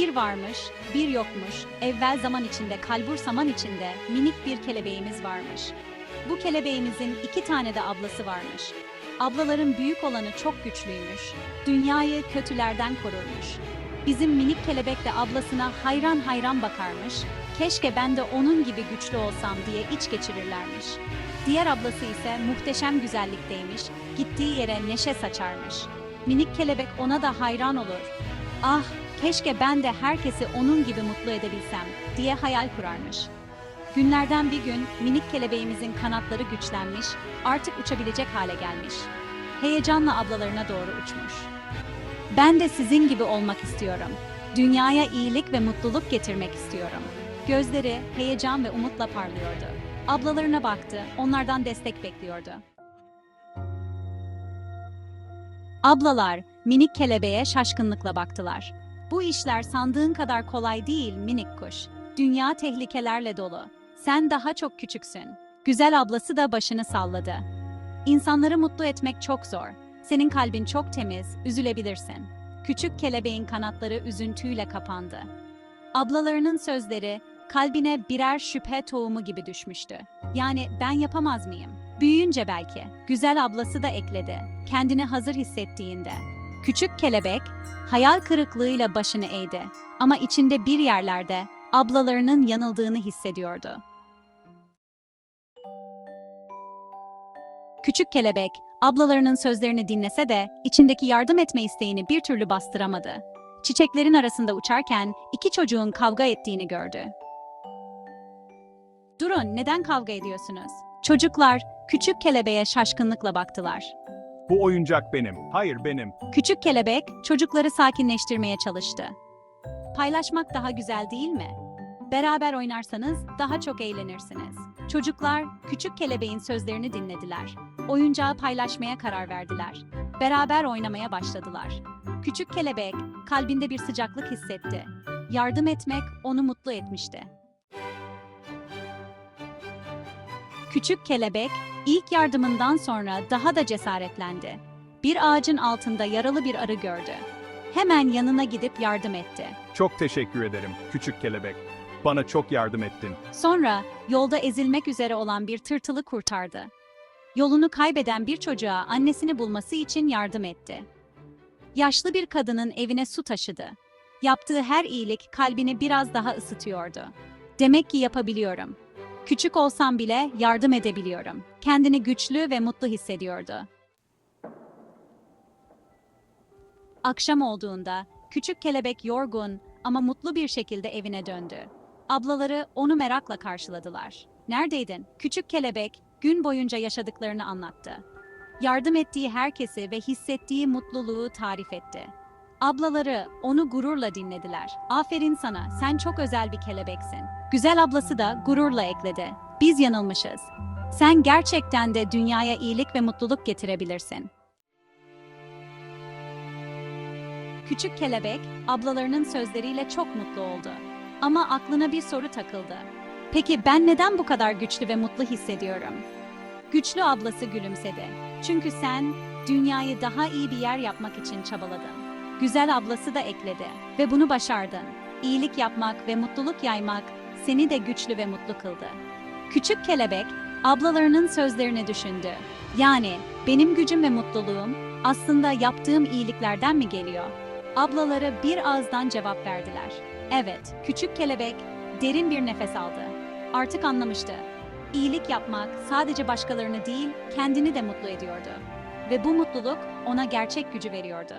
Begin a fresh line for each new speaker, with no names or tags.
Bir varmış, bir yokmuş, evvel zaman içinde, kalbur saman içinde minik bir kelebeğimiz varmış. Bu kelebeğimizin iki tane de ablası varmış. Ablaların büyük olanı çok güçlüymüş. Dünyayı kötülerden korurmuş. Bizim minik kelebek de ablasına hayran hayran bakarmış. Keşke ben de onun gibi güçlü olsam diye iç geçirirlermiş. Diğer ablası ise muhteşem güzellikteymiş. Gittiği yere neşe saçarmış. Minik kelebek ona da hayran olur. Ah, keşke ben de herkesi onun gibi mutlu edebilsem diye hayal kurarmış. Günlerden bir gün minik kelebeğimizin kanatları güçlenmiş, artık uçabilecek hale gelmiş. Heyecanla ablalarına doğru uçmuş. Ben de sizin gibi olmak istiyorum. Dünyaya iyilik ve mutluluk getirmek istiyorum. Gözleri heyecan ve umutla parlıyordu. Ablalarına baktı, onlardan destek bekliyordu. Ablalar minik kelebeğe şaşkınlıkla baktılar. Bu işler sandığın kadar kolay değil minik kuş. Dünya tehlikelerle dolu. Sen daha çok küçüksün. Güzel ablası da başını salladı. İnsanları mutlu etmek çok zor. Senin kalbin çok temiz, üzülebilirsin. Küçük kelebeğin kanatları üzüntüyle kapandı. Ablalarının sözleri kalbine birer şüphe tohumu gibi düşmüştü. Yani ben yapamaz mıyım? Büyüyünce belki. Güzel ablası da ekledi. Kendini hazır hissettiğinde. Küçük kelebek hayal kırıklığıyla başını eğdi. Ama içinde bir yerlerde ablalarının yanıldığını hissediyordu. Küçük kelebek ablalarının sözlerini dinlese de içindeki yardım etme isteğini bir türlü bastıramadı. Çiçeklerin arasında uçarken iki çocuğun kavga ettiğini gördü. Durun, neden kavga ediyorsunuz? Çocuklar küçük kelebeğe şaşkınlıkla baktılar.
Bu oyuncak benim. Hayır benim.
Küçük kelebek çocukları sakinleştirmeye çalıştı. Paylaşmak daha güzel değil mi? Beraber oynarsanız daha çok eğlenirsiniz. Çocuklar küçük kelebeğin sözlerini dinlediler. Oyuncağı paylaşmaya karar verdiler. Beraber oynamaya başladılar. Küçük kelebek kalbinde bir sıcaklık hissetti. Yardım etmek onu mutlu etmişti. Küçük kelebek ilk yardımından sonra daha da cesaretlendi. Bir ağacın altında yaralı bir arı gördü. Hemen yanına gidip yardım etti.
Çok teşekkür ederim küçük kelebek. Bana çok yardım ettin.
Sonra yolda ezilmek üzere olan bir tırtılı kurtardı. Yolunu kaybeden bir çocuğa annesini bulması için yardım etti. Yaşlı bir kadının evine su taşıdı. Yaptığı her iyilik kalbini biraz daha ısıtıyordu. Demek ki yapabiliyorum. Küçük olsam bile yardım edebiliyorum. Kendini güçlü ve mutlu hissediyordu. Akşam olduğunda küçük kelebek yorgun ama mutlu bir şekilde evine döndü. Ablaları onu merakla karşıladılar. Neredeydin? Küçük kelebek gün boyunca yaşadıklarını anlattı. Yardım ettiği herkesi ve hissettiği mutluluğu tarif etti. Ablaları onu gururla dinlediler. Aferin sana, sen çok özel bir kelebeksin. Güzel ablası da gururla ekledi. Biz yanılmışız. Sen gerçekten de dünyaya iyilik ve mutluluk getirebilirsin. Küçük kelebek ablalarının sözleriyle çok mutlu oldu. Ama aklına bir soru takıldı. Peki ben neden bu kadar güçlü ve mutlu hissediyorum? Güçlü ablası gülümsedi. Çünkü sen dünyayı daha iyi bir yer yapmak için çabaladın. Güzel ablası da ekledi ve bunu başardın. İyilik yapmak ve mutluluk yaymak seni de güçlü ve mutlu kıldı. Küçük kelebek ablalarının sözlerini düşündü. Yani benim gücüm ve mutluluğum aslında yaptığım iyiliklerden mi geliyor? Ablaları bir ağızdan cevap verdiler. Evet, küçük kelebek derin bir nefes aldı. Artık anlamıştı. İyilik yapmak sadece başkalarını değil, kendini de mutlu ediyordu. Ve bu mutluluk ona gerçek gücü veriyordu.